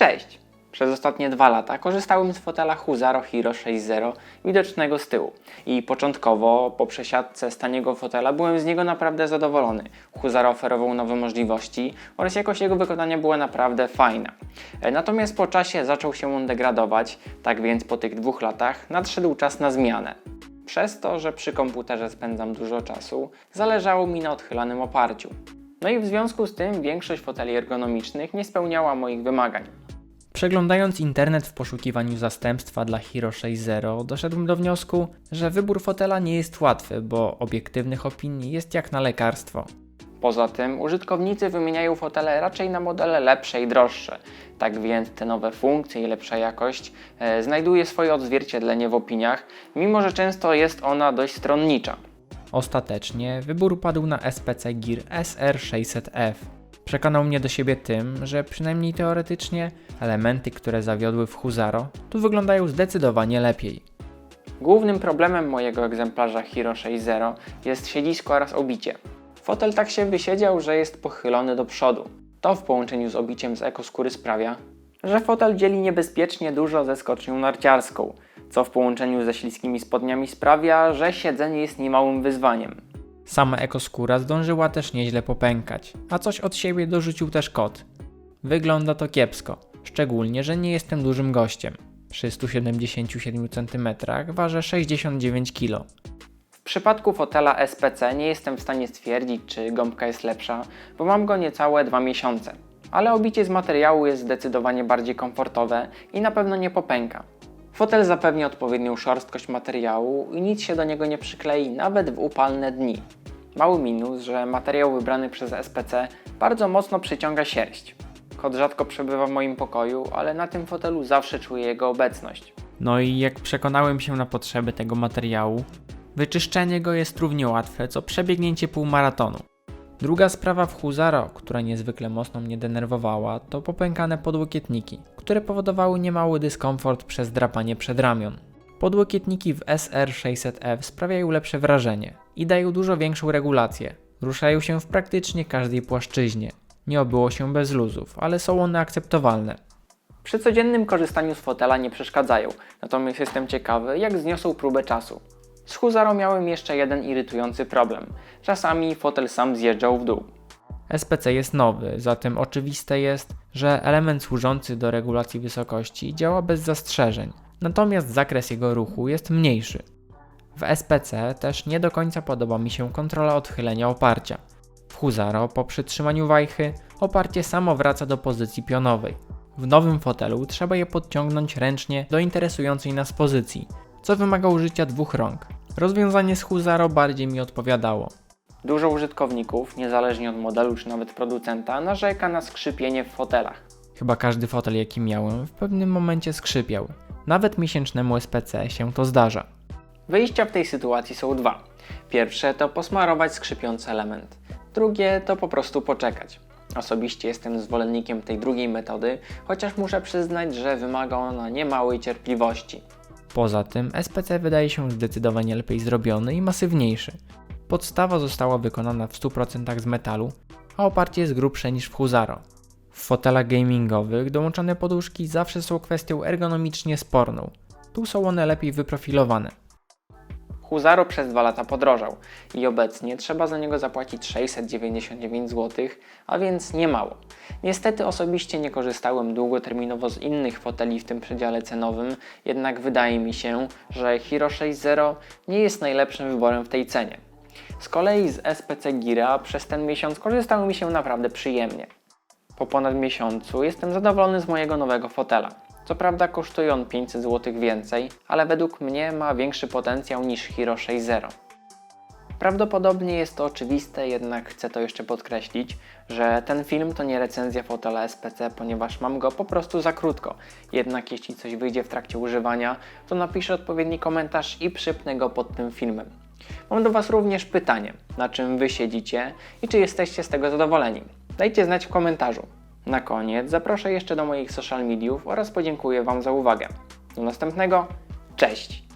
Cześć! Przez ostatnie dwa lata korzystałem z fotela Huzaro Hero 6.0 widocznego z tyłu i początkowo po przesiadce z taniego fotela byłem z niego naprawdę zadowolony. Huzaro oferował nowe możliwości oraz jakość jego wykonania była naprawdę fajna. E, Natomiast po czasie zaczął się on degradować, tak więc po tych dwóch latach nadszedł czas na zmianę. Przez to, że przy komputerze spędzam dużo czasu, zależało mi na odchylanym oparciu. No i w związku z tym większość foteli ergonomicznych nie spełniała moich wymagań. Przeglądając internet w poszukiwaniu zastępstwa dla Hero 6.0, doszedłem do wniosku, że wybór fotela nie jest łatwy, bo obiektywnych opinii jest jak na lekarstwo. Poza tym użytkownicy wymieniają fotele raczej na modele lepsze i droższe, tak więc te nowe funkcje i lepsza jakość e, znajduje swoje odzwierciedlenie w opiniach, mimo że często jest ona dość stronnicza. Ostatecznie wybór padł na SPC Gear SR600F. Przekonał mnie do siebie tym, że przynajmniej teoretycznie elementy, które zawiodły w Huzaro, tu wyglądają zdecydowanie lepiej. Głównym problemem mojego egzemplarza Hero 6.0 jest siedzisko oraz obicie. Fotel tak się wysiedział, że jest pochylony do przodu. To w połączeniu z obiciem z ekoskóry sprawia, że fotel dzieli niebezpiecznie dużo ze skocznią narciarską, co w połączeniu ze śliskimi spodniami sprawia, że siedzenie jest niemałym wyzwaniem. Sama ekoskóra zdążyła też nieźle popękać, a coś od siebie dorzucił też kot. Wygląda to kiepsko, szczególnie, że nie jestem dużym gościem. Przy 177 cm ważę 69 kg. W przypadku fotela SPC nie jestem w stanie stwierdzić, czy gąbka jest lepsza, bo mam go niecałe 2 miesiące. Ale obicie z materiału jest zdecydowanie bardziej komfortowe i na pewno nie popęka. Fotel zapewni odpowiednią szorstkość materiału i nic się do niego nie przyklei nawet w upalne dni. Mały minus, że materiał wybrany przez SPC bardzo mocno przyciąga sierść. Kot rzadko przebywa w moim pokoju, ale na tym fotelu zawsze czuję jego obecność. No i jak przekonałem się na potrzeby tego materiału, wyczyszczenie go jest równie łatwe co przebiegnięcie półmaratonu. Druga sprawa w Huzaro, która niezwykle mocno mnie denerwowała, to popękane podłokietniki, które powodowały niemały dyskomfort przez drapanie przedramion. Podłokietniki w SR600F sprawiają lepsze wrażenie i dają dużo większą regulację. Ruszają się w praktycznie każdej płaszczyźnie. Nie obyło się bez luzów, ale są one akceptowalne. Przy codziennym korzystaniu z fotela nie przeszkadzają, natomiast jestem ciekawy, jak zniosą próbę czasu. Z Huzaro miałem jeszcze jeden irytujący problem. Czasami fotel sam zjeżdżał w dół. SPC jest nowy, zatem oczywiste jest, że element służący do regulacji wysokości działa bez zastrzeżeń, natomiast zakres jego ruchu jest mniejszy. W SPC też nie do końca podoba mi się kontrola odchylenia oparcia. W Huzaro po przytrzymaniu wajchy oparcie samo wraca do pozycji pionowej. W nowym fotelu trzeba je podciągnąć ręcznie do interesującej nas pozycji, co wymaga użycia dwóch rąk. Rozwiązanie z Huzaro bardziej mi odpowiadało. Dużo użytkowników, niezależnie od modelu czy nawet producenta, narzeka na skrzypienie w fotelach. Chyba każdy fotel jaki miałem w pewnym momencie skrzypiał. Nawet miesięcznemu SPC się to zdarza. Wyjścia w tej sytuacji są dwa. Pierwsze to posmarować skrzypiący element. Drugie to po prostu poczekać. Osobiście jestem zwolennikiem tej drugiej metody, chociaż muszę przyznać, że wymaga ona niemałej cierpliwości. Poza tym SPC wydaje się zdecydowanie lepiej zrobiony i masywniejszy. Podstawa została wykonana w 100% z metalu, a oparcie jest grubsze niż w Huzaro. W fotelach gamingowych dołączone poduszki zawsze są kwestią ergonomicznie sporną. Tu są one lepiej wyprofilowane. Huzaro przez dwa lata podrożał i obecnie trzeba za niego zapłacić 699 zł, a więc nie mało. Niestety osobiście nie korzystałem długoterminowo z innych foteli w tym przedziale cenowym, jednak wydaje mi się, że Hero 6.0 nie jest najlepszym wyborem w tej cenie. Z kolei z SPC Gira przez ten miesiąc korzystało mi się naprawdę przyjemnie. Po ponad miesiącu jestem zadowolony z mojego nowego fotela. Co prawda kosztuje on 500 zł więcej, ale według mnie ma większy potencjał niż Hero 6.0. Prawdopodobnie jest to oczywiste, jednak chcę to jeszcze podkreślić, że ten film to nie recenzja fotela SPC, ponieważ mam go po prostu za krótko. Jednak jeśli coś wyjdzie w trakcie używania, to napiszę odpowiedni komentarz i przypnę go pod tym filmem. Mam do Was również pytanie, na czym Wy siedzicie i czy jesteście z tego zadowoleni. Dajcie znać w komentarzu. Na koniec zaproszę jeszcze do moich social mediów oraz podziękuję Wam za uwagę. Do następnego, cześć!